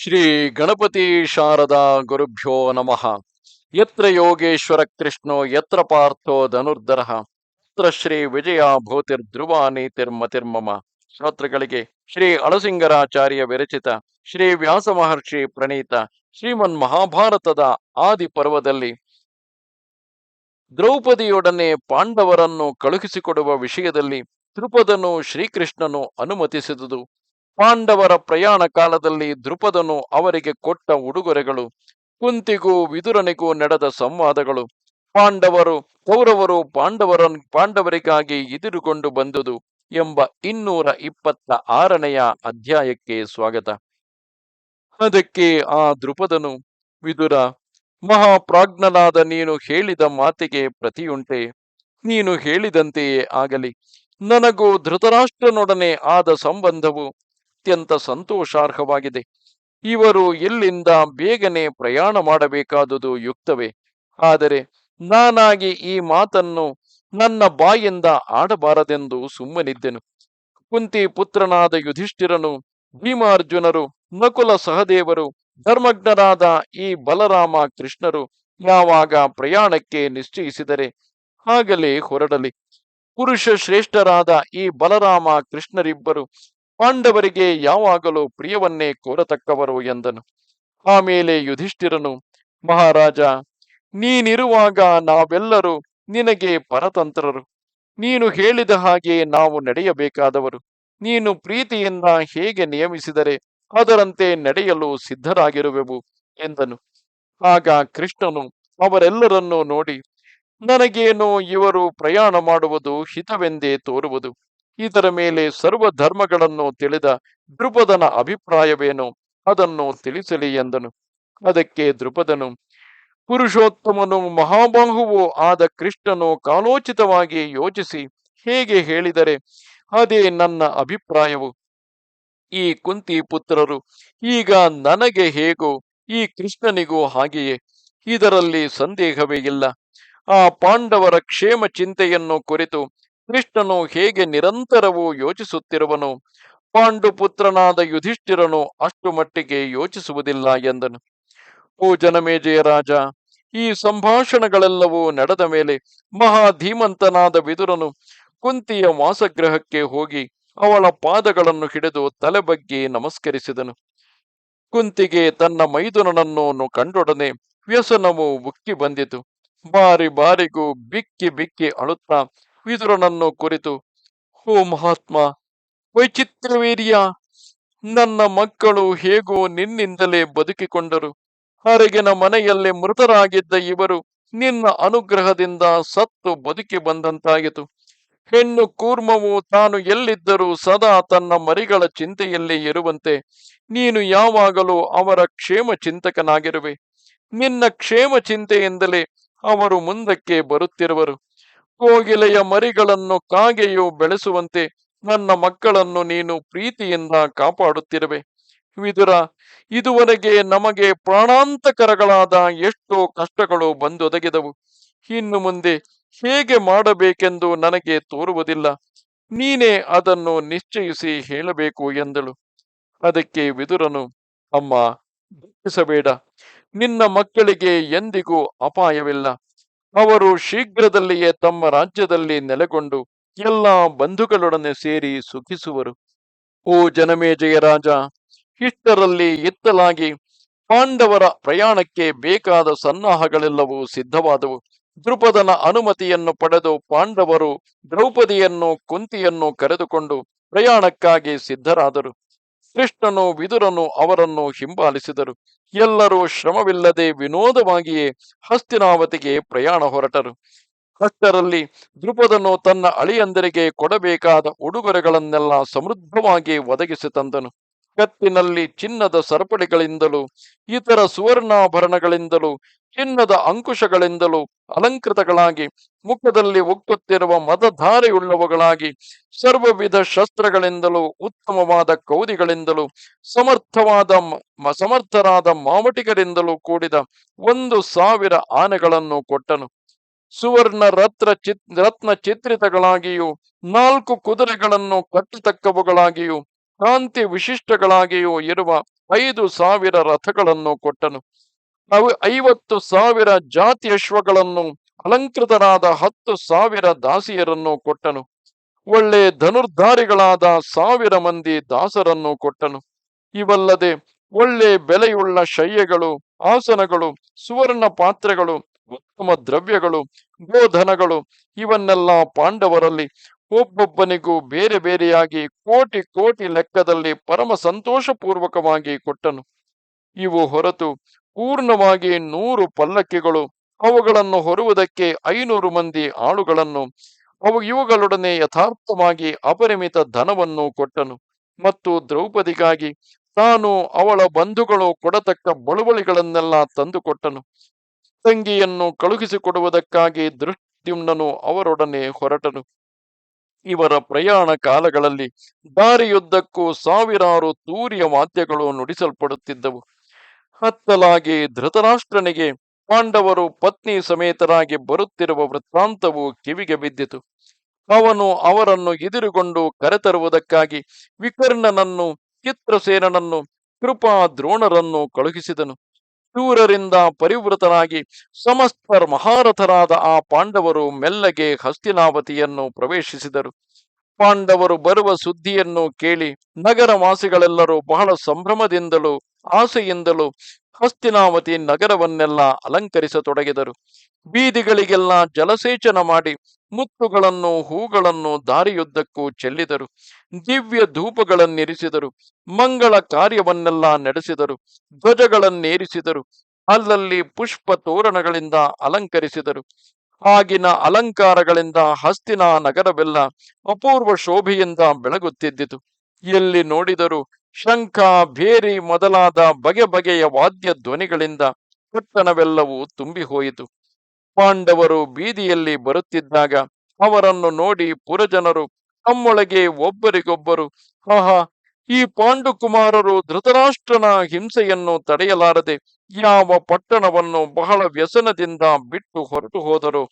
ಶ್ರೀ ಗಣಪತಿ ಶಾರದಾ ಗುರುಭ್ಯೋ ನಮಃ. ಯತ್ರ ಯೋಗೇಶ್ವರ ಕೃಷ್ಣೋ, ಯತ್ರ ಪಾರ್ಥೋ ಧನುರ್ಧರ, ಯತ್ರ ಶ್ರೀ ವಿಜಯ ಭೂತಿರ್ ಧ್ರುವ ನೀತಿರ್ಮತಿರ್ಮಮ ಶ್ರೋತೃಗಳಿಗೆ ಶ್ರೀ ಅಳಸಿಂಗರಾಚಾರ್ಯ ವಿರಚಿತ, ಶ್ರೀ ವ್ಯಾಸ ಮಹರ್ಷಿ ಪ್ರಣೀತ, ಶ್ರೀಮನ್ ಮಹಾಭಾರತದ ಆದಿ ಪರ್ವದಲ್ಲಿ ದ್ರೌಪದಿಯೊಡನೆ ಪಾಂಡವರನ್ನು ಕಳುಹಿಸಿಕೊಡುವ ವಿಷಯದಲ್ಲಿ ತ್ರಿಪದನು ಶ್ರೀಕೃಷ್ಣನು ಅನುಮತಿಸಿದುದು. ಪಾಂಡವರ ಪ್ರಯಾಣ ಕಾಲದಲ್ಲಿ ದೃಪದನು ಅವರಿಗೆ ಕೊಟ್ಟ ಉಡುಗೊರೆಗಳು, ಕುಂತಿಗೂ ವಿದುರನಿಗೂ ನಡೆದ ಸಂವಾದಗಳು. ಪಾಂಡವರು, ಕೌರವರು ಪಾಂಡವರ ಪಾಂಡವರಿಗಾಗಿ ಎದುರುಕೊಂಡು ಬಂದುದು ಎಂಬ ಇನ್ನೂರ ಇಪ್ಪತ್ತ ಆರನೆಯ ಅಧ್ಯಾಯಕ್ಕೆ ಸ್ವಾಗತ. ಅದಕ್ಕೆ ಆ ದೃಪದನು ವಿದುರ, ಮಹಾಪ್ರಾಜ್ಞನಾದ ನೀನು ಹೇಳಿದ ಮಾತಿಗೆ ಪ್ರತಿಯುಂಟೆ. ನೀನು ಹೇಳಿದಂತೆಯೇ ಆಗಲಿ. ನನಗೂ ಧೃತರಾಷ್ಟ್ರನೊಡನೆ ಆದ ಸಂಬಂಧವು ಅತ್ಯಂತ ಸಂತೋಷಾರ್ಹವಾಗಿದೆ. ಇವರು ಇಲ್ಲಿಂದ ಬೇಗನೆ ಪ್ರಯಾಣ ಮಾಡಬೇಕಾದುದು ಯುಕ್ತವೇ? ಆದರೆ ನಾನಾಗಿ ಈ ಮಾತನ್ನು ನನ್ನ ಬಾಯಿಂದ ಆಡಬಾರದೆಂದು ಸುಮ್ಮನಿದ್ದೆನು. ಕುಂತಿ ಪುತ್ರನಾದ ಯುಧಿಷ್ಠಿರನು, ಭೀಮಾರ್ಜುನರು, ನಕುಲ ಸಹದೇವರು, ಧರ್ಮಜ್ಞರಾದ ಈ ಬಲರಾಮ ಕೃಷ್ಣರು ಯಾವಾಗ ಪ್ರಯಾಣಕ್ಕೆ ನಿಶ್ಚಯಿಸಿದರೆ ಆಗಲೇ ಹೊರಡಲಿ. ಪುರುಷ ಶ್ರೇಷ್ಠರಾದ ಈ ಬಲರಾಮ ಕೃಷ್ಣರಿಬ್ಬರು ಪಾಂಡವರಿಗೆ ಯಾವಾಗಲೂ ಪ್ರಿಯವನ್ನೇ ಕೋರತಕ್ಕವರು ಎಂದನು. ಆಮೇಲೆ ಯುಧಿಷ್ಠಿರನು, ಮಹಾರಾಜ, ನೀನಿರುವಾಗ ನಾವೆಲ್ಲರೂ ನಿನಗೆ ಪರತಂತ್ರರು. ನೀನು ಹೇಳಿದ ಹಾಗೆ ನಾವು ನಡೆಯಬೇಕಾದವರು. ನೀನು ಪ್ರೀತಿಯಿಂದ ಹೇಗೆ ನಿಯಮಿಸಿದರೆ ಅದರಂತೆ ನಡೆಯಲು ಸಿದ್ಧರಾಗಿರುವೆವು, ಎಂದನು. ಆಗ ಕೃಷ್ಣನು ಅವರೆಲ್ಲರನ್ನೂ ನೋಡಿ, ನನಗೇನು ಇವರು ಪ್ರಯಾಣ ಮಾಡುವುದು ಹಿತವೆಂದೇ ತೋರುವುದು. ಇದರ ಮೇಲೆ ಸರ್ವ ಧರ್ಮಗಳನ್ನು ತಿಳಿದ ದ್ರುಪದನ ಅಭಿಪ್ರಾಯವೇನು? ಅದನ್ನು ತಿಳಿಸಲಿ ಎಂದನು. ಅದಕ್ಕೆ ದೃಪದನು ಪುರುಷೋತ್ತಮನು ಮಹಾಬಾಹುವು ಆದ ಕೃಷ್ಣನು ಕಾಲೋಚಿತವಾಗಿ ಯೋಚಿಸಿ ಹೇಗೆ ಹೇಳಿದರೆ ಅದೇ ನನ್ನ ಅಭಿಪ್ರಾಯವು. ಈ ಕುಂತಿ ಪುತ್ರರು, ಈಗ ನನಗೆ ಹೇಗೋ ಈ ಕೃಷ್ಣನಿಗೂ ಹಾಗೆಯೇ. ಇದರಲ್ಲಿ ಸಂದೇಹವೇ ಇಲ್ಲ. ಆ ಪಾಂಡವರ ಕ್ಷೇಮ ಚಿಂತೆಯನ್ನು ಕುರಿತು ಕೃಷ್ಣನು ಹೇಗೆ ನಿರಂತರವೂ ಯೋಚಿಸುತ್ತಿರುವನು? ಪಾಂಡುಪುತ್ರನಾದ ಯುಧಿಷ್ಠಿರನು ಅಷ್ಟು ಮಟ್ಟಿಗೆ ಯೋಚಿಸುವುದಿಲ್ಲ ಎಂದನು. ಓ ಜನಮೇಜಯ ರಾಜ, ಈ ಸಂಭಾಷಣೆಗಳೆಲ್ಲವೂ ನಡೆದ ಮೇಲೆ ಮಹಾಧೀಮಂತನಾದ ವಿದುರನು ಕುಂತಿಯ ವಾಸಗೃಹಕ್ಕೆ ಹೋಗಿ ಅವಳ ಪಾದಗಳನ್ನು ಹಿಡಿದು ತಲೆ ಬಗ್ಗಿ ನಮಸ್ಕರಿಸಿದನು. ಕುಂತಿಗೆ ತನ್ನ ಮೈದುನನನ್ನು ಕಂಡೊಡನೆ ವ್ಯಸನವು ಉಕ್ಕಿ ಬಂದಿತು. ಬಾರಿ ಬಾರಿಗೂ ಬಿಕ್ಕಿ ಬಿಕ್ಕಿ ಅಳುತ್ತಾ ವಿದುರನನ್ನು ಕುರಿತು ಓ ಮಹಾತ್ಮ, ವೈಚಿತ್ರವೀರ್ಯ, ನನ್ನ ಮಕ್ಕಳು ಹೇಗೋ ನಿನ್ನಿಂದಲೇ ಬದುಕಿಕೊಂಡರು. ಹರಗಿನ ಮನೆಯಲ್ಲೇ ಮೃತರಾಗಿದ್ದ ಇವರು ನಿನ್ನ ಅನುಗ್ರಹದಿಂದ ಸತ್ತು ಬದುಕಿ ಬಂದಂತಾಯಿತು. ಹೆಣ್ಣು ಕೂರ್ಮವು ತಾನು ಎಲ್ಲಿದ್ದರೂ ಸದಾ ತನ್ನ ಮರಿಗಳ ಚಿಂತೆಯಲ್ಲಿ ಇರುವಂತೆ. ನೀನು ಯಾವಾಗಲೂ ಅವರ ಕ್ಷೇಮ ಚಿಂತಕನಾಗಿರುವೆ ನಿನ್ನ ಕ್ಷೇಮ ಚಿಂತೆಯಿಂದಲೇ ಅವರು ಮುಂದಕ್ಕೆ ಬರುತ್ತಿರುವರು. ಕೋಗಿಲೆಯ ಮರಿಗಳನ್ನು ಕಾಗೆಯು ಬೆಳೆಸುವಂತೆ ನನ್ನ ಮಕ್ಕಳನ್ನು ನೀನು ಪ್ರೀತಿಯಿಂದ ಕಾಪಾಡುತ್ತಿರುವೆ. ವಿದುರ, ಇದುವರೆಗೆ ನಮಗೆ ಪ್ರಾಣಾಂತಕರಗಳಾದ ಎಷ್ಟೋ ಕಷ್ಟಗಳು ಬಂದೊದಗಿದವು. ಇನ್ನು ಮುಂದೆ ಹೇಗೆ ಮಾಡಬೇಕೆಂದು ನನಗೆ ತೋರುವುದಿಲ್ಲ. ನೀನೇ ಅದನ್ನು ನಿಶ್ಚಯಿಸಿ ಹೇಳಬೇಕು ಎಂದಳು. ಅದಕ್ಕೆ ವಿದುರನು, ಅಮ್ಮ, ದುಃಖಿಸಬೇಡ. ನಿನ್ನ ಮಕ್ಕಳಿಗೆ ಎಂದಿಗೂ ಅಪಾಯವಿಲ್ಲ. ಅವರು ಶೀಘ್ರದಲ್ಲಿಯೇ ತಮ್ಮ ರಾಜ್ಯದಲ್ಲಿ ನೆಲೆಗೊಂಡು ಎಲ್ಲ ಬಂಧುಗಳೊಡನೆ ಸೇರಿ ಸುಖಿಸುವರು. ಓ ಜನಮೇಜಯ ರಾಜ, ಇಷ್ಟರಲ್ಲಿ ಎತ್ತಲಾಗಿ ಪಾಂಡವರ ಪ್ರಯಾಣಕ್ಕೆ ಬೇಕಾದ ಸನ್ನಾಹಗಳೆಲ್ಲವೂ ಸಿದ್ಧವಾದವು. ದೃಪದನ ಅನುಮತಿಯನ್ನು ಪಡೆದು ಪಾಂಡವರು ದ್ರೌಪದಿಯನ್ನು ಕುಂತಿಯನ್ನು ಕರೆದುಕೊಂಡು ಪ್ರಯಾಣಕ್ಕಾಗಿ ಸಿದ್ಧರಾದರು. ಕೃಷ್ಣನು ವಿದುರನು ಅವರನ್ನು ಹಿಂಬಾಲಿಸಿದರು. ಎಲ್ಲರೂ ಶ್ರಮವಿಲ್ಲದೆ ವಿನೋದವಾಗಿಯೇ ಹಸ್ತಿನಾವತಿಗೆ ಪ್ರಯಾಣ ಹೊರಟರು. ಅಷ್ಟರಲ್ಲಿ ದೃಪದನು ತನ್ನ ಅಳಿಯಂದರಿಗೆ ಕೊಡಬೇಕಾದ ಉಡುಗೊರೆಗಳನ್ನೆಲ್ಲ ಸಮೃದ್ಧವಾಗಿ ಒದಗಿಸಿ ತಂದನು. ಕತ್ತಿನಲ್ಲಿ ಚಿನ್ನದ ಸರಪಳಿಗಳಿಂದಲೂ, ಇತರ ಸುವರ್ಣಾಭರಣಗಳಿಂದಲೂ, ಚಿನ್ನದ ಅಂಕುಶಗಳಿಂದಲೂ ಅಲಂಕೃತಗಳಾಗಿ, ಮುಖದಲ್ಲಿ ಒಕ್ಕುತ್ತಿರುವ ಮದಧಾರೆಯುಳ್ಳವುಗಳಾಗಿ, ಸರ್ವವಿಧ ಶಸ್ತ್ರಗಳಿಂದಲೂ, ಉತ್ತಮವಾದ ಕೌದಿಗಳಿಂದಲೂ, ಸಮರ್ಥವಾದ ಸಮರ್ಥರಾದ ಮಾವಟಿಗರಿಂದಲೂ ಕೂಡಿದ ಒಂದು ಸಾವಿರ ಆನೆಗಳನ್ನು ಕೊಟ್ಟನು. ಸುವರ್ಣ ರತ್ನ ಚಿತ್, ರತ್ನ ಚಿತ್ರಿತಗಳಾಗಿಯೂ, ನಾಲ್ಕು ಕುದುರೆಗಳನ್ನು ಕಟ್ಟತಕ್ಕವುಗಳಾಗಿಯೂ ಕಾಂತಿ ವಿಶಿಷ್ಟಗಳಾಗಿಯೂ ಇರುವ ಐದು ಸಾವಿರ ರಥಗಳನ್ನು ಕೊಟ್ಟನು. ಅವು ಐವತ್ತು ಸಾವಿರ ಜಾತಿ ಅಶ್ವಗಳನ್ನು, ಅಲಂಕೃತರಾದ ಹತ್ತು ಸಾವಿರ ದಾಸಿಯರನ್ನು ಕೊಟ್ಟನು. ಒಳ್ಳೆ ಧನುರ್ಧಾರಿಗಳಾದ ಸಾವಿರ ಮಂದಿ ದಾಸರನ್ನು ಕೊಟ್ಟನು. ಇವಲ್ಲದೆ ಒಳ್ಳೆ ಬೆಲೆಯುಳ್ಳ ಶಯ್ಯಗಳು ಆಸನಗಳು, ಸುವರ್ಣ ಪಾತ್ರೆಗಳು, ಉತ್ತಮ ದ್ರವ್ಯಗಳು, ಗೋಧನಗಳು, ಇವನ್ನೆಲ್ಲ ಪಾಂಡವರಲ್ಲಿ ಒಬ್ಬೊಬ್ಬನಿಗೂ ಬೇರೆ ಬೇರೆಯಾಗಿ ಕೋಟಿ ಕೋಟಿ ಲೆಕ್ಕದಲ್ಲಿ ಪರಮ ಸಂತೋಷಪೂರ್ವಕವಾಗಿ ಕೊಟ್ಟನು. ಇವು ಹೊರತು ಪೂರ್ಣವಾಗಿ ನೂರು ಪಲ್ಲಕ್ಕಿಗಳು. ಅವುಗಳನ್ನು ಹೊರುವುದಕ್ಕೆ ಐನೂರು ಮಂದಿ ಆಳುಗಳನ್ನು. ಅವು ಇವುಗಳೊಡನೆ ಯಥಾರ್ಥವಾಗಿ ಅಪರಿಮಿತ ಧನವನ್ನು ಕೊಟ್ಟನು. ಮತ್ತು ದ್ರೌಪದಿಗಾಗಿ ತಾನು ಅವಳ ಬಂಧುಗಳು ಕೊಡತಕ್ಕ ಬಳುವಳಿಗಳನ್ನೆಲ್ಲ ತಂದುಕೊಟ್ಟನು. ತಂಗಿಯನ್ನು ಕಳುಹಿಸಿಕೊಡುವುದಕ್ಕಾಗಿ ದೃಷ್ಟ್ಯುಮ್ನನು ಅವರೊಡನೆ ಹೊರಟನು. ಇವರ ಪ್ರಯಾಣ ಕಾಲಗಳಲ್ಲಿ ದಾರಿಯುದ್ದಕ್ಕೂ ಸಾವಿರಾರು ತೂರಿಯ ವಾದ್ಯಗಳು ನುಡಿಸಲ್ಪಡುತ್ತಿದ್ದವು. ಹತ್ತಲಾಗಿ ಧೃತರಾಷ್ಟ್ರನಿಗೆ ಪಾಂಡವರು ಪತ್ನಿ ಸಮೇತರಾಗಿ ಬರುತ್ತಿರುವ ವೃತ್ತಾಂತವು ಕಿವಿಗೆ ಬಿದ್ದಿತು. ಅವನು ಅವರನ್ನು ಎದುರುಗೊಂಡು ಕರೆತರುವುದಕ್ಕಾಗಿ ವಿಕರ್ಣನನ್ನು, ಚಿತ್ರಸೇನನನ್ನು ಕೃಪಾ ದ್ರೋಣರನ್ನು ಕಳುಹಿಸಿದನು. ಶೂರರಿಂದ ಪರಿವೃತರಾಗಿ ಸಮಸ್ತ ಮಹಾರಥರಾದ ಆ ಪಾಂಡವರು ಮೆಲ್ಲಗೆ ಹಸ್ತಿನಾವತಿಯನ್ನು ಪ್ರವೇಶಿಸಿದರು. ಪಾಂಡವರು ಬರುವ ಸುದ್ದಿಯನ್ನು ಕೇಳಿ ನಗರ ವಾಸಿಗಳೆಲ್ಲರೂ ಬಹಳ ಸಂಭ್ರಮದಿಂದಲೂ, ಆಸೆಯಿಂದಲೂ ಹಸ್ತಿನಾವತಿ ನಗರವನ್ನೆಲ್ಲ ಅಲಂಕರಿಸತೊಡಗಿದರು. ಬೀದಿಗಳಿಗೆಲ್ಲ ಜಲಸೇಚನ ಮಾಡಿ ಮುತ್ತುಗಳನ್ನು, ಹೂಗಳನ್ನು ದಾರಿಯುದ್ದಕ್ಕೂ ಚೆಲ್ಲಿದರು. ದಿವ್ಯ ಧೂಪಗಳನ್ನಿರಿಸಿದರು. ಮಂಗಳ ಕಾರ್ಯವನ್ನೆಲ್ಲ ನಡೆಸಿದರು. ಧ್ವಜಗಳನ್ನೇರಿಸಿದರು. ಅಲ್ಲಲ್ಲಿ ಪುಷ್ಪ ತೋರಣಗಳಿಂದ ಅಲಂಕರಿಸಿದರು. ಆಗಿನ ಅಲಂಕಾರಗಳಿಂದ ಹಸ್ತಿನ ನಗರವೆಲ್ಲ ಅಪೂರ್ವ ಶೋಭೆಯಿಂದ ಬೆಳಗುತ್ತಿದ್ದಿತು. ಎಲ್ಲಿ ನೋಡಿದರೂ ಶಂಖ, ಭೇರಿ ಮೊದಲಾದ ಬಗೆ ಬಗೆಯ ವಾದ್ಯ ಧ್ವನಿಗಳಿಂದ ಪಟ್ಟಣವೆಲ್ಲವೂ ತುಂಬಿ ಹೋಯಿತು ಪಾಂಡವರು ಬೀದಿಯಲ್ಲಿ ಬರುತ್ತಿದ್ದಾಗ ಅವರನ್ನು ನೋಡಿ ಪುರಜನರು ತಮ್ಮೊಳಗೆ ಒಬ್ಬರಿಗೊಬ್ಬರು, ಆಹಾ, ಈ ಪಾಂಡುಕುಮಾರರು ಧೃತರಾಷ್ಟ್ರನ ಹಿಂಸೆಯನ್ನು ತಡೆಯಲಾರದೆ ಯಾವ ಪಟ್ಟಣವನ್ನು ಬಹಳ ವ್ಯಸನದಿಂದ ಬಿಟ್ಟು ಹೊರಟು ಹೋದರು.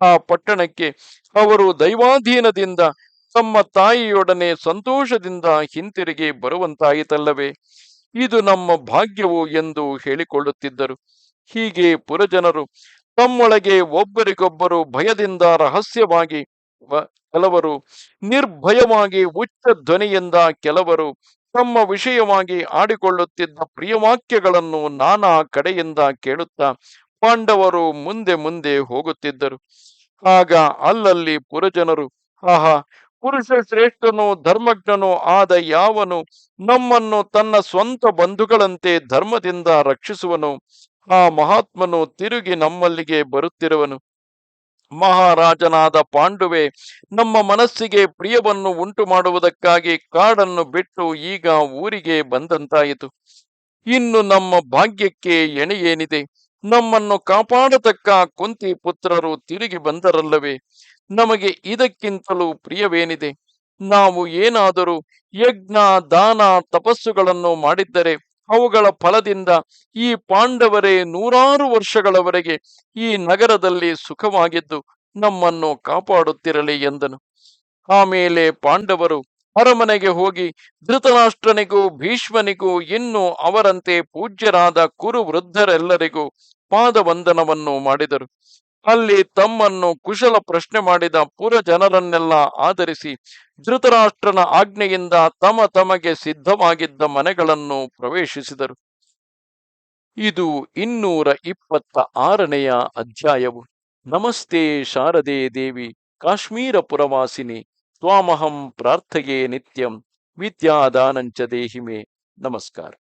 ಆ ಪಟ್ಟಣಕ್ಕೆ ಅವರು ದೈವಾಧೀನದಿಂದ ತಮ್ಮ ತಾಯಿಯೊಡನೆ ಸಂತೋಷದಿಂದ ಹಿಂತಿರುಗಿ ಬರುವಂತಾಯಿತಲ್ಲವೇ? ಇದು ನಮ್ಮ ಭಾಗ್ಯವು ಎಂದು ಹೇಳಿಕೊಳ್ಳುತ್ತಿದ್ದರು. ಹೀಗೆ ಪುರಜನರು ತಮ್ಮೊಳಗೆ ಒಬ್ಬರಿಗೊಬ್ಬರು ಭಯದಿಂದ ರಹಸ್ಯವಾಗಿ ಕೆಲವರು ನಿರ್ಭಯವಾಗಿ ಉಚ್ಚ ಧ್ವನಿಯಿಂದ ಕೆಲವರು ತಮ್ಮ ವಿಷಯವಾಗಿ ಆಡಿಕೊಳ್ಳುತ್ತಿದ್ದ ಪ್ರಿಯವಾಕ್ಯಗಳನ್ನು ನಾನಾ ಕಡೆಯಿಂದ ಕೇಳುತ್ತಾ ಪಾಂಡವರು ಮುಂದೆ ಮುಂದೆ ಹೋಗುತ್ತಿದ್ದರು. ಆಗ ಅಲ್ಲಲ್ಲಿ ಪುರಜನರು, ಆಹಾ, ಪುರುಷ ಶ್ರೇಷ್ಠನು ಧರ್ಮಜ್ಞನು ಆದ ಯಾವನು ನಮ್ಮನ್ನು ತನ್ನ ಸ್ವಂತ ಬಂಧುಗಳಂತೆ ಧರ್ಮದಿಂದ ರಕ್ಷಿಸುವನು? ಆ ಮಹಾತ್ಮನು ತಿರುಗಿ ನಮ್ಮಲ್ಲಿಗೆ ಬರುತ್ತಿರುವನು. ಮಹಾರಾಜನಾದ ಪಾಂಡುವೆ, ನಮ್ಮ ಮನಸ್ಸಿಗೆ ಪ್ರಿಯವನ್ನು ಉಂಟು ಮಾಡುವುದಕ್ಕಾಗಿ ಕಾಡನ್ನು ಬಿಟ್ಟು ಈಗ ಊರಿಗೆ ಬಂದಂತಾಯಿತು. ಇನ್ನು ನಮ್ಮ ಭಾಗ್ಯಕ್ಕೆ ಎಣೆಯೇನಿದೆ? ನಮ್ಮನ್ನು ಕಾಪಾಡತಕ್ಕ ಕುಂತಿ ಪುತ್ರರು ತಿರುಗಿ ಬಂದರಲ್ಲವೇ? ನಮಗೆ ಇದಕ್ಕಿಂತಲೂ ಪ್ರಿಯವೇನಿದೆ? ನಾವು ಏನಾದರೂ ಯಜ್ಞ, ದಾನ, ತಪಸ್ಸುಗಳನ್ನು ಮಾಡಿದ್ದರೆ ಅವುಗಳ ಫಲದಿಂದ ಈ ಪಾಂಡವರೇ ನೂರಾರು ವರ್ಷಗಳವರೆಗೆ ಈ ನಗರದಲ್ಲಿ ಸುಖವಾಗಿದ್ದು ನಮ್ಮನ್ನು ಕಾಪಾಡುತ್ತಿರಲಿ ಎಂದನು. ಆಮೇಲೆ ಪಾಂಡವರು ಅರಮನೆಗೆ ಹೋಗಿ ಧೃತರಾಷ್ಟ್ರನಿಗೂ ಭೀಷ್ಮನಿಗೂ ಇನ್ನು ಅವರಂತೆ ಪೂಜ್ಯರಾದ ಕುರು ವೃದ್ಧರೆಲ್ಲರಿಗೂ ಪಾದವಂದನವನ್ನು ಮಾಡಿದರು. ಅಲ್ಲಿ ತಮ್ಮನ್ನು ಕುಶಲ ಪ್ರಶ್ನೆ ಮಾಡಿದ ಪುರ ಜನರನ್ನೆಲ್ಲ ಆಧರಿಸಿ ಧೃತರಾಷ್ಟ್ರನ ಆಜ್ಞೆಯಿಂದ ತಮ ತಮಗೆ ಸಿದ್ಧವಾಗಿದ್ದ ಮನೆಗಳನ್ನು ಪ್ರವೇಶಿಸಿದರು. ಇದು ಇನ್ನೂರ ಇಪ್ಪತ್ತ ಆರನೆಯ ಅಧ್ಯಾಯವು. ನಮಸ್ತೆ ಶಾರದೆ ದೇವಿ, ಕಾಶ್ಮೀರ ಪುರವಾಸಿನಿ ಸ್ವಾಮಹಂ ಪ್ರಾರ್ಥೆಯೇ ನಿತ್ಯಂ, ವಿದ್ಯಾದಾನಂಚ ದೇಹಿಮೆ. ನಮಸ್ಕಾರ.